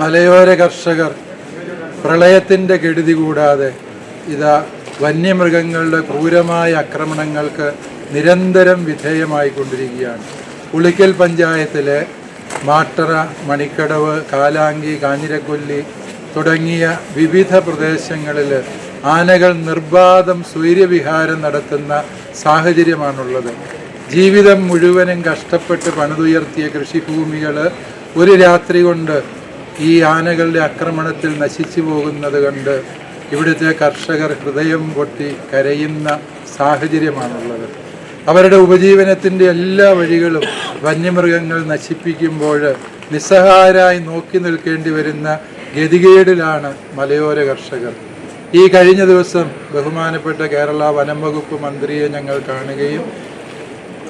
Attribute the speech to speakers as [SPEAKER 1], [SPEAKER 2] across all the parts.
[SPEAKER 1] മലയോര കർഷകർ പ്രളയത്തിന്റെ കെടുതി കൂടാതെ ഇതാ വന്യമൃഗങ്ങളുടെ ക്രൂരമായ ആക്രമണങ്ങൾക്ക് നിരന്തരം വിധേയമായിക്കൊണ്ടിരിക്കുകയാണ്. ഉളിക്കൽ പഞ്ചായത്തിലെ മാട്ടറ മണിക്കടവ് കാലാങ്കി കാഞ്ഞിരക്കൊല്ലി തുടങ്ങിയ വിവിധ പ്രദേശങ്ങളിൽ ആനകൾ നിർബാധം സൂര്യവിഹാരം നടത്തുന്ന സാഹചര്യമാണുള്ളത്. ജീവിതം മുഴുവനും കഷ്ടപ്പെട്ട് പണിതുയർത്തിയ കൃഷിഭൂമികൾ ഒരു രാത്രി കൊണ്ട് ഈ ആനകളുടെ ആക്രമണത്തിൽ നശിച്ചു പോകുന്നത് കണ്ട് ഇവിടുത്തെ കർഷകർ ഹൃദയം പൊട്ടി കരയുന്ന സാഹചര്യമാണുള്ളത്. അവരുടെ ഉപജീവനത്തിന്റെ എല്ലാ വഴികളും വന്യമൃഗങ്ങൾ നശിപ്പിക്കുമ്പോൾ നിസ്സഹായരായി നോക്കി നിൽക്കേണ്ടി വരുന്ന ഗതികേടിലാണ് മലയോര കർഷകർ. ഈ കഴിഞ്ഞ ദിവസം ബഹുമാനപ്പെട്ട കേരള വനം വകുപ്പ് മന്ത്രിയെ ഞങ്ങൾ കാണുകയും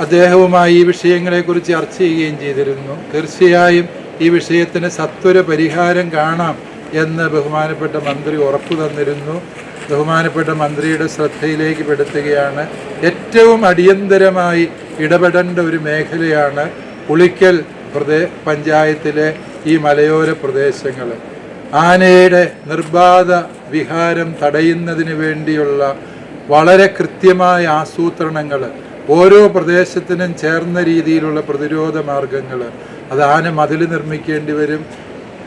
[SPEAKER 1] അദ്ദേഹവുമായി ഈ വിഷയങ്ങളെക്കുറിച്ച് ചർച്ച ചെയ്യുകയും ചെയ്തിരുന്നു. തീർച്ചയായും ഈ വിഷയത്തിന് സത്വര പരിഹാരം കാണാം എന്ന് ബഹുമാനപ്പെട്ട മന്ത്രി ഉറപ്പു തന്നിരുന്നു. ബഹുമാനപ്പെട്ട മന്ത്രിയുടെ ശ്രദ്ധയിലേക്ക് പെടുത്തുകയാണ്. ഏറ്റവും അടിയന്തരമായി ഇടപെടേണ്ട ഒരു മേഖലയാണ് പുളിക്കൽ പ്രദേ പഞ്ചായത്തിലെ ഈ മലയോര പ്രദേശങ്ങൾ. ആനയുടെ നിർബാധ വിഹാരം തടയുന്നതിന് വേണ്ടിയുള്ള വളരെ കൃത്യമായ ആസൂത്രണങ്ങൾ ഓരോ പ്രദേശത്തിനും ചേർന്ന രീതിയിലുള്ള പ്രതിരോധ മാർഗങ്ങൾ അത് ആന മതിൽ നിർമ്മിക്കേണ്ടി വരും.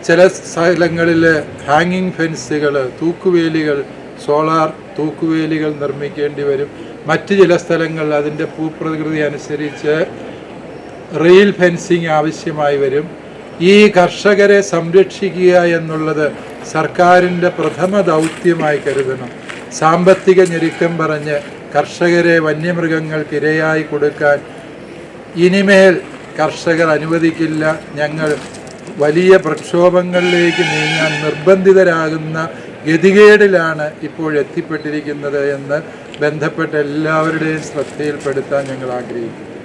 [SPEAKER 1] ചില സ്ഥലങ്ങളിൽ ഹാങ്ങിങ് ഫെൻസുകൾ തൂക്കുവേലികൾ സോളാർ തൂക്കുവേലികൾ നിർമ്മിക്കേണ്ടി വരും. മറ്റ് ചില സ്ഥലങ്ങളിൽ അതിന്റെ ഭൂപ്രകൃതി അനുസരിച്ച് റെയിൽ ഫെൻസിങ് ആവശ്യമായി വരും. ഈ കർഷകരെ സംരക്ഷിക്കുക എന്നുള്ളത് സർക്കാരിന്റെ പ്രഥമ ദൗത്യമായി കരുതണം. സാമ്പത്തിക ഞെരുക്കം പറഞ്ഞ് കർഷകരെ വന്യമൃഗങ്ങൾക്ക് ഇരയായി കൊടുക്കാൻ ഇനിമേൽ കർഷകർ അനുവദിക്കില്ല. ഞങ്ങൾ വലിയ പ്രക്ഷോഭങ്ങളിലേക്ക് നീങ്ങാൻ നിർബന്ധിതരാകുന്ന ഗതികേടിലാണ് ഇപ്പോൾ എത്തിപ്പെട്ടിരിക്കുന്നത് എന്ന് ബന്ധപ്പെട്ട എല്ലാവരുടെയും ശ്രദ്ധയിൽപ്പെടുത്താൻ ഞങ്ങൾ ആഗ്രഹിക്കുന്നു.